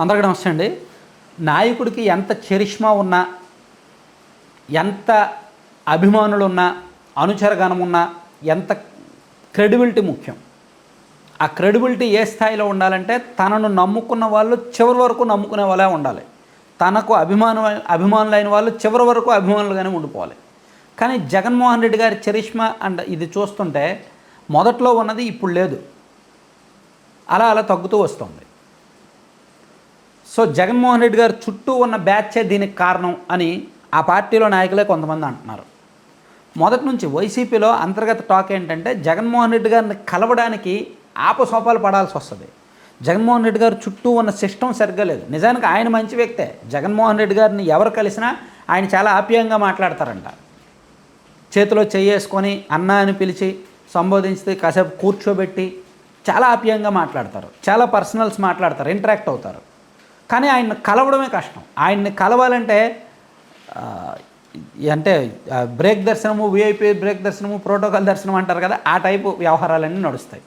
అందరికీ నమస్తే అండి. నాయకుడికి ఎంత చరిష్మా ఉన్నా ఎంత అభిమానులు ఉన్నా అనుచరగణం ఉన్నా ఎంత క్రెడిబిలిటీ ముఖ్యం. ఆ క్రెడిబిలిటీ ఏ స్థాయిలో ఉండాలంటే తనను నమ్ముకున్న వాళ్ళు చివరి వరకు నమ్ముకునే వాళ్ళే ఉండాలి. తనకు అభిమాన అభిమానులైన వాళ్ళు చివరి వరకు అభిమానులుగానే ఉండిపోవాలి. కానీ జగన్మోహన్ రెడ్డి గారి చరిష్మా అండ్ ఇది చూస్తుంటే మొదట్లో ఉన్నది ఇప్పుడు లేదు. అలా అలా తగ్గుతూ వస్తుంది. సో జగన్మోహన్ రెడ్డి గారు చుట్టూ ఉన్న బ్యాచే దీనికి కారణం అని ఆ పార్టీలో నాయకులే కొంతమంది అంటున్నారు. మొదటి నుంచి వైసీపీలో అంతర్గత టాక్ ఏంటంటే జగన్మోహన్ రెడ్డి గారిని కలవడానికి ఆపసోపాలు పడాల్సి వస్తుంది. జగన్మోహన్ రెడ్డి గారు చుట్టూ ఉన్న సిస్టమ్ సరిగ్గా లేదు. నిజానికి ఆయన మంచి వ్యక్తే. జగన్మోహన్ రెడ్డి గారిని ఎవరు కలిసినా ఆయన చాలా ఆప్యాయంగా మాట్లాడతారంట. చేతిలో చెయ్యేసుకొని అన్న అని పిలిచి సంబోధించి కాసేపు కూర్చోబెట్టి చాలా ఆప్యాయంగా మాట్లాడతారు. చాలా పర్సనల్స్ మాట్లాడతారు ఇంటరాక్ట్ అవుతారు. కానీ ఆయన్ని కలవడమే కష్టం. ఆయన్ని కలవాలంటే అంటే బ్రేక్ దర్శనము విఐపి బ్రేక్ దర్శనము ప్రోటోకాల్ దర్శనం అంటారు కదా ఆ టైపు వ్యవహారాలన్నీ నడుస్తాయి.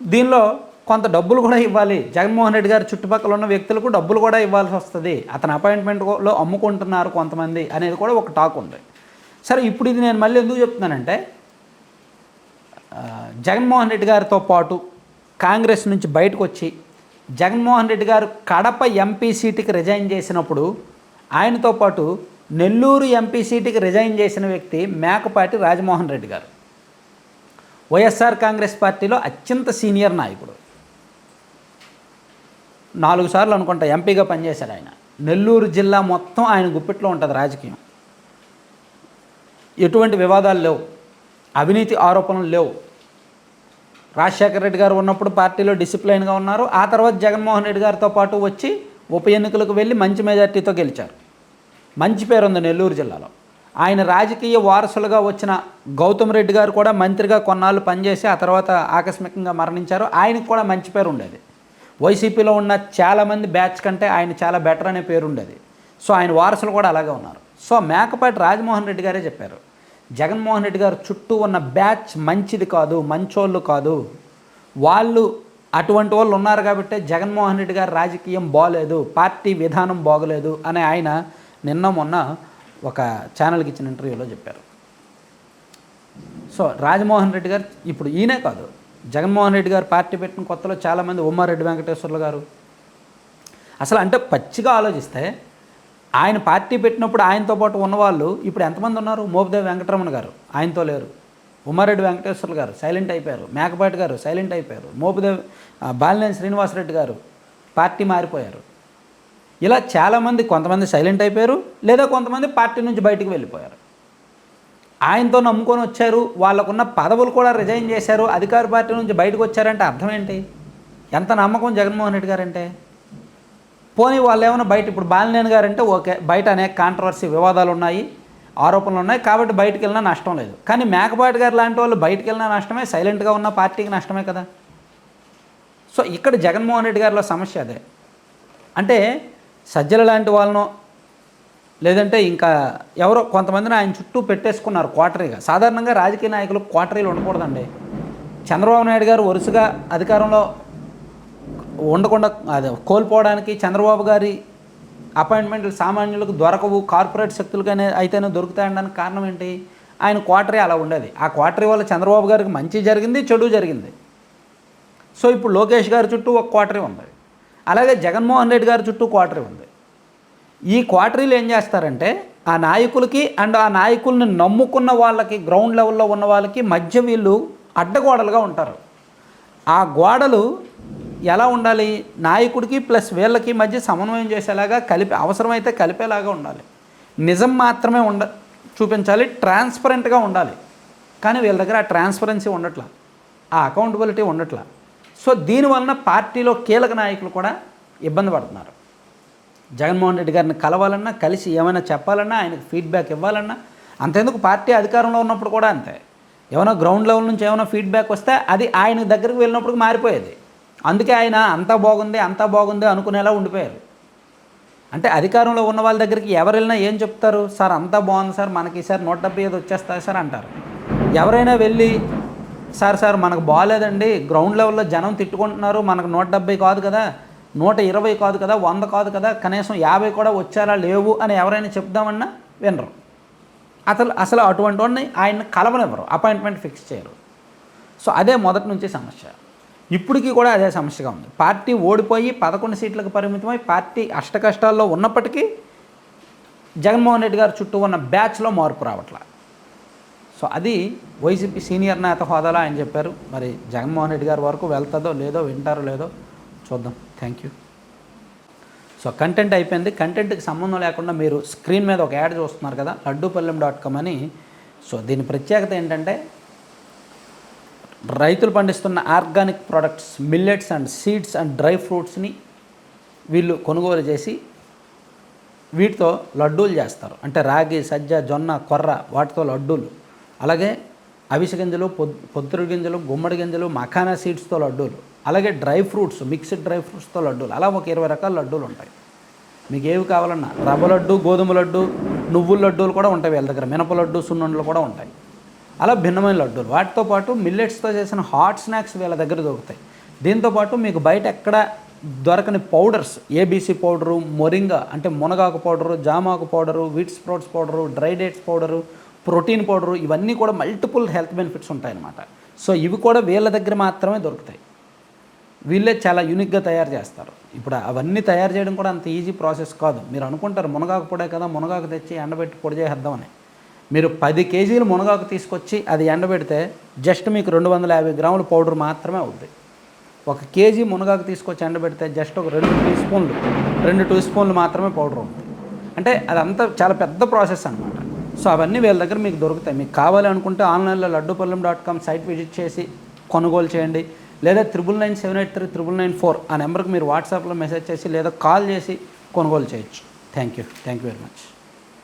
దీనిలో కొంత డబ్బులు కూడా ఇవ్వాలి. జగన్మోహన్ రెడ్డి గారి చుట్టుపక్కల ఉన్న వ్యక్తులకు డబ్బులు కూడా ఇవ్వాల్సి వస్తుంది. అతని అపాయింట్మెంట్లో అమ్ముకుంటున్నారు కొంతమంది అనేది కూడా ఒక టాక్ ఉంది. సరే ఇప్పుడు ఇది నేను మళ్ళీ ఎందుకు చెప్తున్నానంటే జగన్మోహన్ రెడ్డి గారితో పాటు కాంగ్రెస్ నుంచి బయటకు వచ్చి జగన్మోహన్ రెడ్డి గారు కడప ఎంపీ సీటుకి రిజైన్ చేసినప్పుడు ఆయనతో పాటు నెల్లూరు ఎంపీ సీటుకి రిజైన్ చేసిన వ్యక్తి మేకపాటి రాజమోహన్ రెడ్డి గారు. వైఎస్ఆర్ కాంగ్రెస్ పార్టీలో అత్యంత సీనియర్ నాయకుడు. నాలుగు సార్లు అనుకుంటా ఎంపీగా పనిచేశాడు ఆయన. నెల్లూరు జిల్లా మొత్తం ఆయన గుప్పిట్లో ఉంటుంది రాజకీయం. ఎటువంటి వివాదాలు లేవు. అవినీతి ఆరోపణలు లేవు. రాజశేఖర రెడ్డి గారు ఉన్నప్పుడు పార్టీలో డిసిప్లైన్గా ఉన్నారు. ఆ తర్వాత జగన్మోహన్ రెడ్డి గారితో పాటు వచ్చి ఉప ఎన్నికలకు వెళ్ళి మంచి మెజార్టీతో గెలిచారు. మంచి పేరు ఉంది నెల్లూరు జిల్లాలో. ఆయన రాజకీయ వారసులుగా వచ్చిన గౌతమ్ రెడ్డి గారు కూడా మంత్రిగా కొన్నాళ్ళు పనిచేసి ఆ తర్వాత ఆకస్మికంగా మరణించారు. ఆయనకు కూడా మంచి పేరు ఉండేది. వైసీపీలో ఉన్న చాలామంది బ్యాచ్ కంటే ఆయన చాలా బెటర్ అనే పేరు ఉండేది. సో ఆయన వారసులు కూడా అలాగే ఉన్నారు. సో మేకపాటి రాజమోహన్ రెడ్డి గారే చెప్పారు. జగన్మోహన్ రెడ్డి గారు చుట్టూ ఉన్న బ్యాచ్ మంచిది కాదు మంచోళ్ళు కాదు. వాళ్ళు అటువంటి వాళ్ళు ఉన్నారు కాబట్టి జగన్మోహన్ రెడ్డి గారు రాజకీయం బాగలేదు పార్టీ విధానం బాగలేదు అని ఆయన నిన్న మొన్న ఒక ఛానల్కి ఇచ్చిన ఇంటర్వ్యూలో చెప్పారు. సో రాజమోహన్ రెడ్డి గారు ఇప్పుడు ఈయనే కాదు. జగన్మోహన్ రెడ్డి గారు పార్టీ పెట్టిన కొత్తలో చాలామంది ఉమ్మారెడ్డి వెంకటేశ్వర్లు గారు. అసలు అంటే పచ్చిగా ఆలోచిస్తే ఆయన పార్టీ పెట్టినప్పుడు ఆయనతో పాటు ఉన్నవాళ్ళు ఇప్పుడు ఎంతమంది ఉన్నారు? మోపిదేవి వెంకటరమణ గారు. ఆయనతో లేరు. ఉమ్మారెడ్డి వెంకటేశ్వర్లు గారు సైలెంట్ అయిపోయారు. మేకపాటి గారు సైలెంట్ అయిపోయారు. మోపిదేవి బాలినేని శ్రీనివాసరెడ్డి గారు పార్టీ మారిపోయారు. ఇలా చాలామంది కొంతమంది సైలెంట్ అయిపోయారు లేదా కొంతమంది పార్టీ నుంచి బయటికి వెళ్ళిపోయారు. ఆయనతో నమ్ముకొని వచ్చారు. వాళ్ళకున్న పదవులు కూడా రిజైన్ చేశారు. అధికార పార్టీ నుంచి బయటకు వచ్చారంటే అర్థం ఏంటి? ఎంత నమ్మకం జగన్మోహన్ రెడ్డి గారంటే? పోనీ వాళ్ళు ఏమైనా బయట ఇప్పుడు బాలినేని గారు అంటే ఓకే బయట అనేక కాంట్రవర్సీ వివాదాలు ఉన్నాయి ఆరోపణలు ఉన్నాయి కాబట్టి బయటికి వెళ్ళినా నష్టం లేదు. కానీ మేకపాటి గారు లాంటి వాళ్ళు బయటికి వెళ్ళినా నష్టమే సైలెంట్గా ఉన్న పార్టీకి నష్టమే కదా. సో ఇక్కడ జగన్మోహన్ రెడ్డి గారిలో సమస్య అదే. అంటే సజ్జల లాంటి వాళ్ళను లేదంటే ఇంకా ఎవరో కొంతమందిని ఆయన చుట్టూ పెట్టేసుకున్నారు క్వార్టరీగా. సాధారణంగా రాజకీయ నాయకులు క్వార్టరీలు ఉండకూడదండి. చంద్రబాబు నాయుడు గారు వరుసగా అధికారంలో ఉండకుండా అదే కోల్పోవడానికి చంద్రబాబు గారి అపాయింట్మెంట్లు సామాన్యులకు దొరకవు కార్పొరేట్ శక్తులకనే అయితేనే దొరుకుతాయనడానికి కారణం ఏంటి? ఆయన క్వార్టరీ అలా ఉండేది. ఆ క్వార్టరీ వల్ల చంద్రబాబు గారికి మంచి జరిగింది చెడు జరిగింది. సో ఇప్పుడు లోకేష్ గారి చుట్టూ ఒక క్వార్టరీ ఉంది. అలాగే జగన్మోహన్ రెడ్డి గారి చుట్టూ క్వార్టరీ ఉంది. ఈ క్వార్టరీలు ఏం చేస్తారంటే ఆ నాయకులకి అండ్ ఆ నాయకుల్ని నమ్ముకున్న వాళ్ళకి గ్రౌండ్ లెవెల్లో ఉన్న వాళ్ళకి మధ్య వీళ్ళు అడ్డగోడలుగా ఉంటారు. ఆ గోడలు ఎలా ఉండాలి? నాయకుడికి ప్లస్ వీళ్ళకి మధ్య సమన్వయం చేసేలాగా కలిపి అవసరమైతే కలిపేలాగా ఉండాలి. నిజం మాత్రమే ఉండ చూపించాలి ట్రాన్స్పరెంట్గా ఉండాలి. కానీ వీళ్ళ దగ్గర ఆ ట్రాన్స్పరెన్సీ ఉండట్లా ఆ అకౌంటబిలిటీ ఉండట్లా. సో దీనివలన పార్టీలో కీలక నాయకులు కూడా ఇబ్బంది పడుతున్నారు. జగన్మోహన్ రెడ్డి గారిని కలవాలన్నా కలిసి ఏమైనా చెప్పాలన్నా ఆయనకు ఫీడ్బ్యాక్ ఇవ్వాలన్నా అంతేందుకు పార్టీ అధికారంలో ఉన్నప్పుడు కూడా అంతే. ఏమైనా గ్రౌండ్ లెవెల్ నుంచి ఏమైనా ఫీడ్బ్యాక్ వస్తే అది ఆయన దగ్గరికి వెళ్ళినప్పుడు మారిపోయేది. అందుకే ఆయన అంతా బాగుంది అంతా బాగుంది అనుకునేలా ఉండిపోయారు. అంటే అధికారంలో ఉన్న వాళ్ళ దగ్గరికి ఎవరు వెళ్ళినా ఏం చెప్తారు? సార్ అంతా బాగుంది సార్ మనకి సార్ నూట డెబ్బై ఐదు వచ్చేస్తాయి సార్ అంటారు. ఎవరైనా వెళ్ళి సార్ సార్ మనకు బాగాలేదండి గ్రౌండ్ లెవెల్లో జనం తిట్టుకుంటున్నారు మనకు నూట డెబ్బై కాదు కదా నూట ఇరవై కాదు కదా వంద కాదు కదా కనీసం యాభై కూడా వచ్చారా లేవు అని ఎవరైనా చెప్దామన్నా వినరు. అసలు అసలు అటువంటి వాడిని ఆయన కలవనివ్వరు అపాయింట్మెంట్ ఫిక్స్ చేయరు. సో అదే మొదటి నుంచి సమస్య. ఇప్పటికీ కూడా అదే సమస్యగా ఉంది. పార్టీ ఓడిపోయి పదకొండు సీట్లకు పరిమితమై పార్టీ అష్టకష్టాల్లో ఉన్నప్పటికీ జగన్మోహన్ రెడ్డి గారు చుట్టూ ఉన్న బ్యాచ్లో మార్పు రావట్లా. సో అది వైసీపీ సీనియర్ నేత హోదాలో ఆయన చెప్పారు. మరి జగన్మోహన్ రెడ్డి గారి వరకు వెళ్తుందో లేదో వింటారో లేదో చూద్దాం. థ్యాంక్ యూ సో కంటెంట్ అయిపోయింది. కంటెంట్కి సంబంధం లేకుండా మీరు స్క్రీన్ మీద ఒక యాడ్ చూస్తున్నారు కదా లడ్డూపల్లెం డాట్ కామ్ అని. సో దీని ప్రత్యేకత ఏంటంటే రైతులు పండిస్తున్న organic products millets and seeds and dry ఫ్రూట్స్ని వీళ్ళు కొనుగోలు చేసి వీటితో లడ్డూలు చేస్తారు. అంటే రాగి సజ్జ జొన్న కొర్ర వాటితో లడ్డూలు. అలాగే అవిసె గింజలు పొద్దురు గింజలు గుమ్మడి గింజలు మఖానా సీడ్స్తో లడ్డూలు. అలాగే డ్రై ఫ్రూట్స్ మిక్స్డ్ డ్రై ఫ్రూట్స్తో లడ్డూలు. అలా ఒక ఇరవై రకాల లడ్డూలు ఉంటాయి. మీకు ఏవి కావాలన్నా రవ్వ లడ్డు గోధుమ లడ్డు నువ్వుల లడ్డూలు కూడా ఉంటాయి వీళ్ళ దగ్గర. మినప లడ్డు సున్నుండలు కూడా ఉంటాయి. అలా భిన్నమైన లడ్డూలు. వాటితో పాటు మిల్లెట్స్తో చేసిన హాట్ స్నాక్స్ వీళ్ళ దగ్గర దొరుకుతాయి. దీంతోపాటు మీకు బయట ఎక్కడ దొరకని పౌడర్స్ ఏబీసీ పౌడరు మొరింగా అంటే మునగాకు powder జామాకు powder wheat sprouts powder dry dates powder protein powder ఇవన్నీ కూడా మల్టిపుల్ హెల్త్ బెనిఫిట్స్ ఉంటాయన్నమాట. సో ఇవి కూడా వీళ్ళ దగ్గర మాత్రమే దొరుకుతాయి. వీళ్ళే చాలా యూనిక్గా తయారు చేస్తారు. ఇప్పుడు అవన్నీ తయారు చేయడం కూడా అంత ఈజీ ప్రాసెస్ కాదు. మీరు అనుకుంటారు మునగాకు పొడే కదా మునగాకు తెచ్చి ఎండబెట్టి పొడి చేసేద్దామని. మీరు పది కేజీలు మునగాకు తీసుకొచ్చి అది ఎండబెడితే జస్ట్ మీకు రెండు వందల యాభై గ్రాముల పౌడర్ మాత్రమే అవుద్ది. ఒక కేజీ మునగాకు తీసుకొచ్చి ఎండబెడితే జస్ట్ ఒక రెండు టీ స్పూన్లు రెండు టీ స్పూన్లు మాత్రమే పౌడర్ ఉంది అంటే అదంతా చాలా పెద్ద ప్రాసెస్ అనమాట సో అవన్నీ వీళ్ళ దగ్గర మీకు దొరుకుతాయి. మీకు కావాలి అనుకుంటే ఆన్లైన్లో Laddupallem dot com site visit చేసి కొనుగోలు చేయండి. లేదా triple nine seven eight three triple nine four ఆ నెంబర్కి మీరు వాట్సాప్లో మెసేజ్ చేసి లేదా కాల్ చేసి కొనుగోలు చేయొచ్చు. Thank you. Thank you very much.